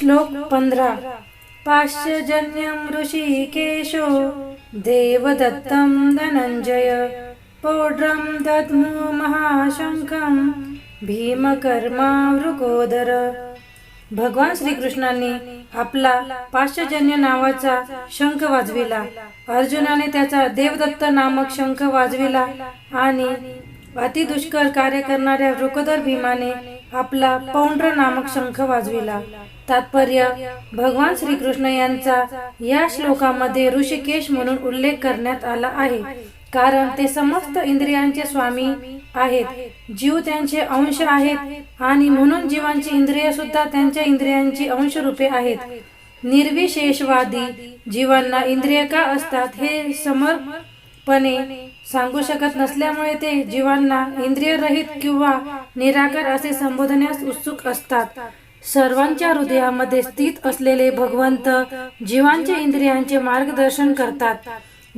श्लोक पंधरा. पाश्यजन्यं ऋषिकेशो देवदत्तं धनञ्जय पौड्रं दद्मो महाशंखम भीमकर्मा वृकोदर भगवान श्रीकृष्णांनी आपला पाश्चजन्य नावाचा शंख वाजविला. अर्जुनाने त्याचा देवदत्त नामक शंख वाजविला आणि अतिदुष्कर कार्य करणाऱ्या वृकोदर भीमाने आपला पौंड्र नामक शंख वाजविला. तात्पर्य भगवान श्रीकृष्ण यांचा या श्लोकामध्ये ऋषिकेश म्हणून उल्लेख करण्यात आला आहे. कारण ते समस्त इंद्रियांचे स्वामी आहेत. जीव त्यांचे अंश आहेत आणि म्हणून जीवांची इंद्रिय सुद्धा त्यांच्या इंद्रियांची अंश रूपे आहेत. निर्विशेषवादी जीवांना इंद्रिय का असतात हे समर्पणे सांगू शकत नसल्यामुळे ते जीवांना इंद्रियरहित किंवा निराकार असे संबोधण्यास उत्सुक असतात. सर्वांच्या हृदयामध्ये स्थित असलेले भगवंत जीवांचे इंद्रियांचे मार्गदर्शन करतात.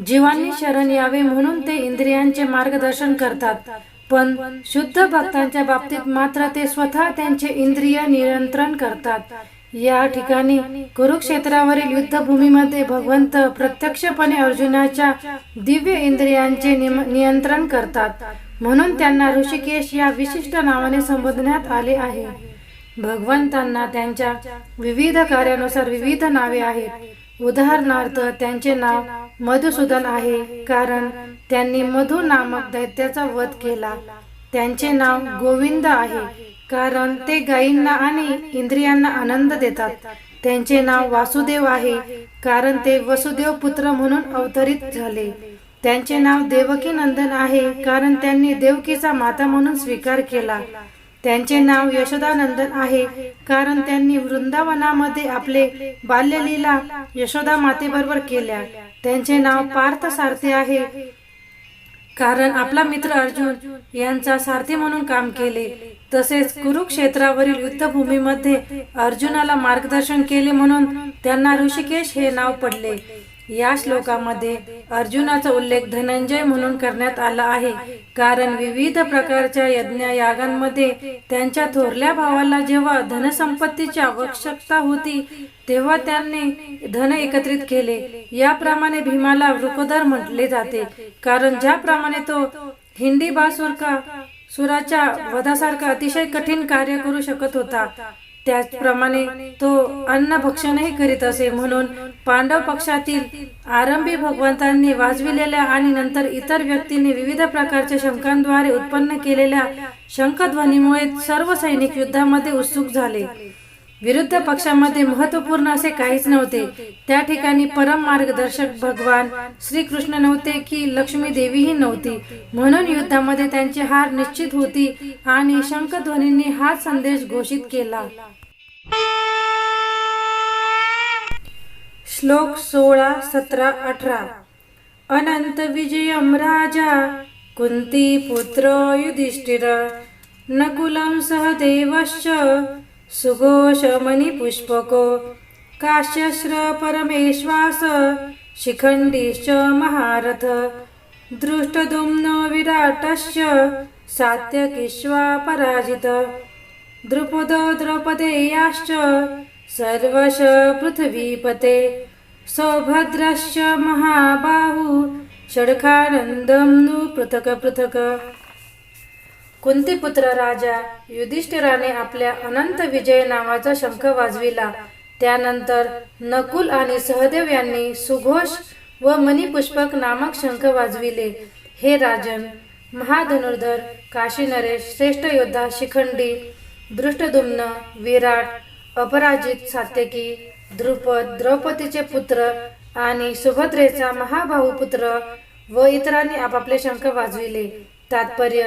जीवांनी शरण यावे म्हणून ते इंद्रियांचे मार्गदर्शन करतात. पण शुद्ध भक्तांच्या बाबतीत मात्र ते स्वतः त्यांचे इंद्रिय नियंत्रण करतात. या ठिकाणी कुरुक्षेत्रावरील युद्धभूमीमध्ये भगवंत प्रत्यक्षपणे अर्जुनाच्या दिव्य इंद्रियांचे निम- नियंत्रण करतात. म्हणून त्यांना ऋषिकेश या विशिष्ट नावाने संबोधण्यात आले आहे. भगवंतांना त्यांच्या विविध कार्यानुसार विविध नावे आहेत. उदाहरणार्थ त्यांचे नाव मधुसूदन आहे कारण त्यांनी मधु नामक दैत्याचा वध केला. त्यांचे नाव गोविंद आहे. कारण ते गायींना आणि इंद्रियांना आनंद देतात. त्यांचे नाव वासुदेव आहे कारण ते वसुदेव पुत्र म्हणून अवतरित झाले. त्यांचे नाव देवकी नंदन आहे कारण त्यांनी देवकीचा माता म्हणून स्वीकार केला. त्यांचे नाव यशोदानंदन आहे कारण त्यांनी वृंदावनामध्ये आपले बाल्यलीला यशोदा मातेबरोबर केल्या. त्यांचे नाव पार्थ सारथी आहे कारण आपला मित्र अर्जुन यांचा सारथी म्हणून काम केले. तसेच कुरुक्षेत्रावरील युद्धभूमीमध्ये अर्जुनाला मार्गदर्शन केले म्हणून त्यांना ऋषिकेश हे नाव पडले. या श्लोकामध्ये अर्जुनाचा उल्लेख धनंजय म्हणून करण्यात आला आहे. कारण विविध प्रकारच्या यज्ञ यागांमध्ये त्यांच्या थोरल्या भावाला जेव्हा धनसंपत्तीची आवश्यकता होती तेव्हा त्यांनी धन एकत्रित केले. याप्रमाणे भीमाला वृकोदर म्हटले जाते. कारण ज्याप्रमाणे तो हिंडीबासुर का सुराच्या वधासारखा अतिशय कठीण कार्य करू शकत होता त्याचप्रमाणे तो अन्न भक्षणही करीत असे म्हणून पांडव पक्षातील आरंभी भगवंतांनी वाजविलेल्या आणि नंतर इतर व्यक्तींनी विविध प्रकारच्या शंकांद्वारे उत्पन्न केलेल्या शंखध्वनीमुळे सर्व सैनिक युद्धामध्ये उत्सुक झाले. विरुद्ध पक्षामध्ये महत्त्वपूर्ण असे काहीच नव्हते. त्या ठिकाणी परम मार्गदर्शक भगवान श्रीकृष्ण नव्हते की लक्ष्मी देवीही नव्हती. म्हणून युद्धामध्ये त्यांची हार निश्चित होती आणि शंखध्वनींनी हा संदेश घोषित केला. श्लोक सोळा सतरा अठरा. अनंत विजयम राजा कुंती पुत्र युधिष्ठिर नकुलं सहदेवश्च सुघोषमणिपुष्पको काश्यश्र परमेश्वास शिखण्डीश्च महारथ दृष्टदुम्न विराटश्च सात्यकिश्वा पराजित द्रुपदो द्रौपदेयाश्च सर्वश पृथ्वीपते सौभद्रश्च महाबाहु षडखानन्दं नु पृथक पृथक्। कुंतीपुत्र राजा युधिष्ठिराने आपल्या अनंत विजय नावाचा शंख वाजविला. त्यानंतर नकुल आणि सहदेव यांनी सुघोष व मणिपुष्पक नामक शंख वाजविले. हे राजन महाधनुर्धर काशी नरेश श्रेष्ठ योद्धा शिखंडी दृष्टदुम्न विराट अपराजित सात्यकी द्रुपद द्रौपदीचे पुत्र आणि सुभद्रेचा महाभाऊ पुत्र व इतरांनी आपापले शंख वाजविले. तात्पर्य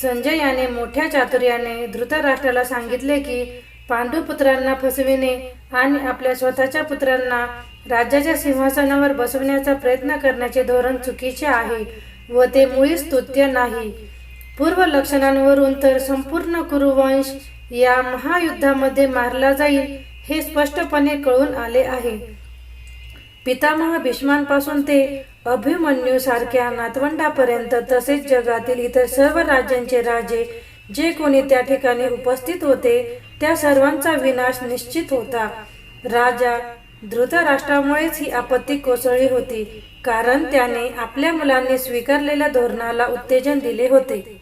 संजय याने मोठ्या चातुर्याने धृतराष्ट्राला सांगितले की पांडुपुत्रांना फसविणे आणि आपल्या स्वतःच्या पुत्रांना राज्याच्या सिंहासनावर बसवण्याचा प्रयत्न करण्याचे धोरण चुकीचे आहे व ते मुळी स्तुत्य नाही. पूर्व लक्षणांवरून तर संपूर्ण कुरुवंश या महायुद्धामध्ये मारला जाईल हे स्पष्टपणे कळून आले आहे. पितामह भीष्मांपासून ते अभिमन्यू सारख्या नातवंडापर्यंत तसेच जगातील इतर सर्व राज्यांचे राजे जे कोणी त्या ठिकाणी उपस्थित होते त्या सर्वांचा विनाश निश्चित होता. राजा धृतराष्ट्रामुळेच ही आपत्ती कोसळली होती कारण त्याने आपल्या मुलांनी स्वीकारलेल्या धोरणाला उत्तेजन दिले होते.